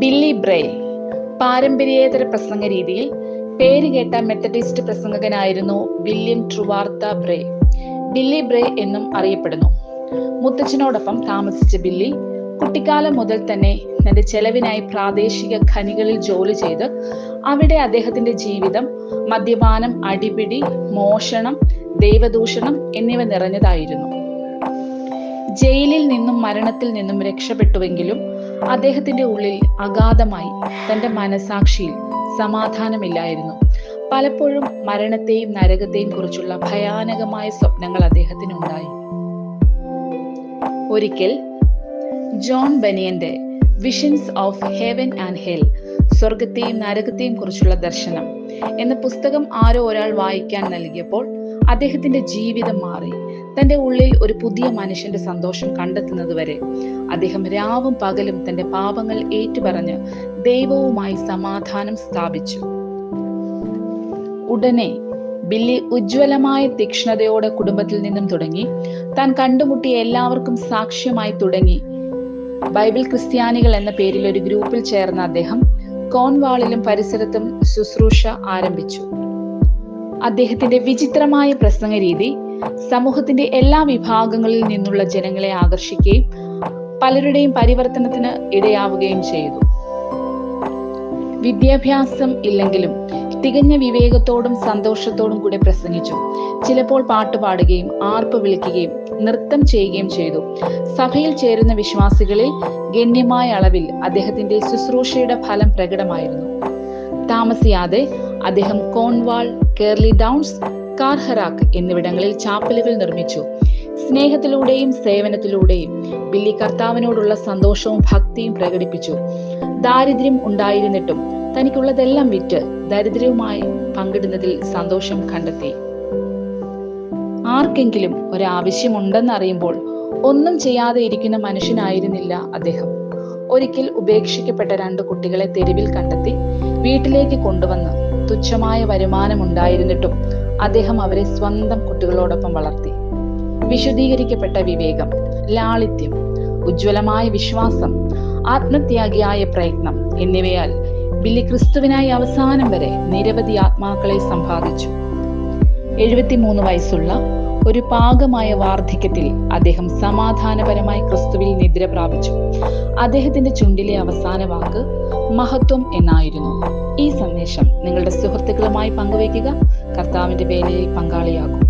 Billy ബ്രേ പാരമ്പര്യേതര പ്രസംഗ രീതിയിൽ പേരുകേട്ട Methodist പ്രസംഗകനായിരുന്നു William Trewartha Bray. Billy Bray എന്നും അറിയപ്പെടുന്നു. മുത്തച്ഛനോടൊപ്പം താമസിച്ച ബില്ലി കുട്ടിക്കാലം മുതൽ തന്നെ തന്റെ ചെലവിനായി പ്രാദേശിക ഖനികളിൽ ജോലി ചെയ്ത് അവിടെ അദ്ദേഹത്തിന്റെ ജീവിതം മദ്യപാനം അടിപിടി മോഷണം ദൈവദൂഷണം എന്നിവ നിറഞ്ഞതായിരുന്നു. ജയിലിൽ നിന്നും മരണത്തിൽ നിന്നും രക്ഷപ്പെട്ടുവെങ്കിലും അദ്ദേഹത്തിന്റെ ഉള്ളിൽ അഗാധമായി തന്റെ മനസാക്ഷിയിൽ സമാധാനമില്ലായിരുന്നു. പലപ്പോഴും മരണത്തെയും നരകത്തെയും കുറിച്ചുള്ള ഭയാനകമായ സ്വപ്നങ്ങൾ അദ്ദേഹത്തിനുണ്ടായി. ഒരിക്കൽ John ബനിയന്റെ visions of heaven and hell സ്വർഗത്തെയും നരകത്തെയും കുറിച്ചുള്ള ദർശനം എന്ന പുസ്തകം ആരോ ഒരാൾ വായിക്കാൻ നൽകിയപ്പോൾ അദ്ദേഹത്തിന്റെ ജീവിതം മാറി. തന്റെ ഉള്ളിൽ ഒരു പുതിയ മനുഷ്യന്റെ സന്തോഷം കണ്ടെത്തുന്നത് വരെ അദ്ദേഹം രാവും പകലും തന്റെ പാപങ്ങൾ ഏറ്റുപറഞ്ഞ് ദൈവവുമായി സമാധാനം സ്ഥാപിച്ചു. ഉടനെ ബില്ലി ഉജ്ജ്വലമായ തീക്ഷ്ണതയോടെ കുടുംബത്തിൽ നിന്നും തുടങ്ങി. താൻ കണ്ടുമുട്ടിയ എല്ലാവർക്കും സാക്ഷ്യമായി തുടങ്ങി. ബൈബിൾ ക്രിസ്ത്യാനികൾ എന്ന പേരിൽ ഒരു ഗ്രൂപ്പിൽ ചേർന്ന അദ്ദേഹം കോൺവാളിലും പരിസരത്തും ശുശ്രൂഷ ആരംഭിച്ചു. അദ്ദേഹത്തിന്റെ വിചിത്രമായ പ്രസംഗ രീതി സമൂഹത്തിന്റെ എല്ലാ വിഭാഗങ്ങളിൽ നിന്നുള്ള ജനങ്ങളെ ആകർഷിക്കുകയും പലരുടെയും പരിവർത്തനത്തിന് ഇടയാവുകയും ചെയ്തു. വിദ്യാഭ്യാസം ഇല്ലെങ്കിലും തികഞ്ഞ വിവേകത്തോടും സന്തോഷത്തോടും കൂടെ പ്രസംഗിച്ചു. ചിലപ്പോൾ പാട്ടുപാടുകയും ആർപ്പ് വിളിക്കുകയും നൃത്തം ചെയ്യുകയും ചെയ്തു. സഭയിൽ ചേരുന്ന വിശ്വാസികളിൽ ഗണ്യമായ അളവിൽ അദ്ദേഹത്തിന്റെ ശുശ്രൂഷയുടെ ഫലം പ്രകടമായിരുന്നു. താമസിയാതെ അദ്ദേഹം കോൺവാൾ കേർലി ഡൗൺസ് കാർഹറാക്ക് എന്നിവിടങ്ങളിൽ ചാപ്പലുകൾ നിർമ്മിച്ചു. സ്നേഹത്തിലൂടെയും സേവനത്തിലൂടെയും ബില്ലി കർത്താവിനോടുള്ള സന്തോഷവും ഭക്തിയും പ്രകടിപ്പിച്ചു. ദാരിദ്ര്യം ഉണ്ടായിരുന്നിട്ടും തനിക്കുള്ളതെല്ലാം വിറ്റ് ദരിദ്രവുമായി പങ്കിടുന്നതിൽ സന്തോഷം കണ്ടെത്തി. ആർക്കെങ്കിലും ഒരാവശ്യമുണ്ടെന്ന് അറിയുമ്പോൾ ഒന്നും ചെയ്യാതെ ഇരിക്കുന്ന മനുഷ്യനായിരുന്നില്ല അദ്ദേഹം. ഒരിക്കൽ ഉപേക്ഷിക്കപ്പെട്ട രണ്ട് കുട്ടികളെ തെരുവിൽ കണ്ടെത്തി വീട്ടിലേക്ക് കൊണ്ടുവന്ന് തുച്ഛമായ വരുമാനമുണ്ടായിരുന്നിട്ടും അദ്ദേഹം അവരെ സ്വന്തം കുട്ടികളോടൊപ്പം വളർത്തി. വിശുദ്ധീകരിക്കപ്പെട്ട വിവേകം ലാളിത്യം ഉജ്ജ്വലമായ വിശ്വാസം ആത്മത്യാഗിയായ പ്രയത്നം എന്നിവയാൽ ബില്ലി ക്രിസ്തുവിനായി അവസാനം വരെ നിരവധി ആത്മാക്കളെ സമ്പാദിച്ചു. എഴുപത്തിമൂന്ന് വയസ്സുള്ള ഒരു പാകമായ വാർദ്ധക്യത്തിൽ അദ്ദേഹം സമാധാനപരമായി ക്രിസ്തുവിൽ നിദ്ര പ്രാപിച്ചു. അദ്ദേഹത്തിന്റെ ചുണ്ടിലെ അവസാന വാക്ക് മഹത്വം എന്നായിരുന്നു. ഈ സന്ദേശം നിങ്ങളുടെ സുഹൃത്തുക്കളുമായി പങ്കുവയ്ക്കുക. കർത്താവിന്റെ പേരിൽ പങ്കാളിയാകും